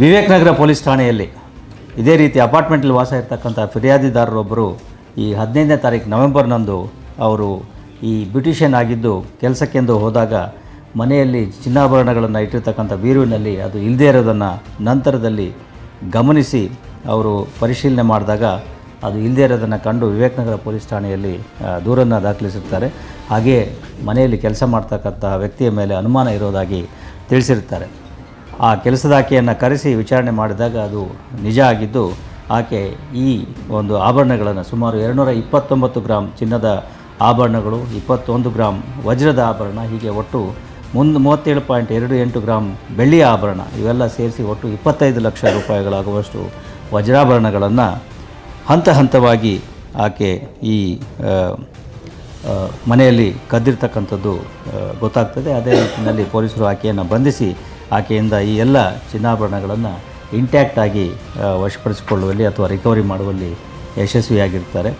ವಿವೇಕ್ ನಗರ police ಠಾಣೆಯಲ್ಲಿ ಇದೇ ರೀತಿ ಅಪಾರ್ಟ್ಮೆಂಟಲ್ಲಿ ವಾಸ ಇರ್ತಕ್ಕಂಥ ಫಿರ್ಯಾದಿದಾರರೊಬ್ಬರು ಈ ಹದಿನೈದನೇ ತಾರೀಕು ನವೆಂಬರ್ನಂದು ಅವರು ಈ ಬ್ಯೂಟಿಷಿಯನ್ ಆಗಿದ್ದು ಕೆಲಸಕ್ಕೆಂದು ಹೋದಾಗ ಮನೆಯಲ್ಲಿ ಚಿನ್ನಾಭರಣಗಳನ್ನು ಇಟ್ಟಿರ್ತಕ್ಕಂಥ ಬೀರುವಿನಲ್ಲಿ ಅದು ಇಲ್ಲದೇ ಇರೋದನ್ನು ನಂತರದಲ್ಲಿ ಗಮನಿಸಿ ಅವರು ಪರಿಶೀಲನೆ ಮಾಡಿದಾಗ ಅದು ಇಲ್ಲದೇ ಇರೋದನ್ನು ಕಂಡು ವಿವೇಕನಗರ ಪೊಲೀಸ್ ಠಾಣೆಯಲ್ಲಿ ದೂರನ್ನು ದಾಖಲಿಸಿರ್ತಾರೆ. ಹಾಗೆಯೇ ಮನೆಯಲ್ಲಿ ಕೆಲಸ ಮಾಡ್ತಕ್ಕಂಥ ವ್ಯಕ್ತಿಯ ಮೇಲೆ ಅನುಮಾನ ಇರೋದಾಗಿ ತಿಳಿಸಿರ್ತಾರೆ. ಆ ಕೆಲಸದ ಆಕೆಯನ್ನು ಕರೆಸಿ ವಿಚಾರಣೆ ಮಾಡಿದಾಗ ಅದು ನಿಜ ಆಗಿದ್ದು, ಆಕೆ ಈ ಒಂದು ಆಭರಣಗಳನ್ನು ಸುಮಾರು ಎರಡುನೂರ ಇಪ್ಪತ್ತೊಂಬತ್ತು ಗ್ರಾಮ್ ಚಿನ್ನದ ಆಭರಣಗಳು, ಇಪ್ಪತ್ತೊಂದು ಗ್ರಾಮ್ ವಜ್ರದ ಆಭರಣ, ಹೀಗೆ ಒಟ್ಟು ಮುಂದೆ ಮೂವತ್ತೇಳು ಪಾಯಿಂಟ್ ಎರಡು ಎಂಟು ಗ್ರಾಮ್ ಬೆಳ್ಳಿಯ ಆಭರಣ, ಇವೆಲ್ಲ ಸೇರಿಸಿ ಒಟ್ಟು ಇಪ್ಪತ್ತೈದು ಲಕ್ಷ ರೂಪಾಯಿಗಳಾಗುವಷ್ಟು ವಜ್ರಾಭರಣಗಳನ್ನು ಹಂತ ಹಂತವಾಗಿ ಆಕೆ ಈ ಮನೆಯಲ್ಲಿ ಕದ್ದಿರ್ತಕ್ಕಂಥದ್ದು ಗೊತ್ತಾಗ್ತದೆ. ಅದೇ ರೀತಿಯಲ್ಲಿ ಪೊಲೀಸರು ಆಕೆಯನ್ನು ಬಂಧಿಸಿ ಆಕೆಯಿಂದ ಈ ಎಲ್ಲ ಚಿನ್ನಾಭರಣಗಳನ್ನು ಇಂಟ್ಯಾಕ್ಟಾಗಿ ವಶಪಡಿಸಿಕೊಳ್ಳುವಲ್ಲಿ ಅಥವಾ ರಿಕವರಿ ಮಾಡುವಲ್ಲಿ ಯಶಸ್ವಿಯಾಗಿರ್ತಾರೆ.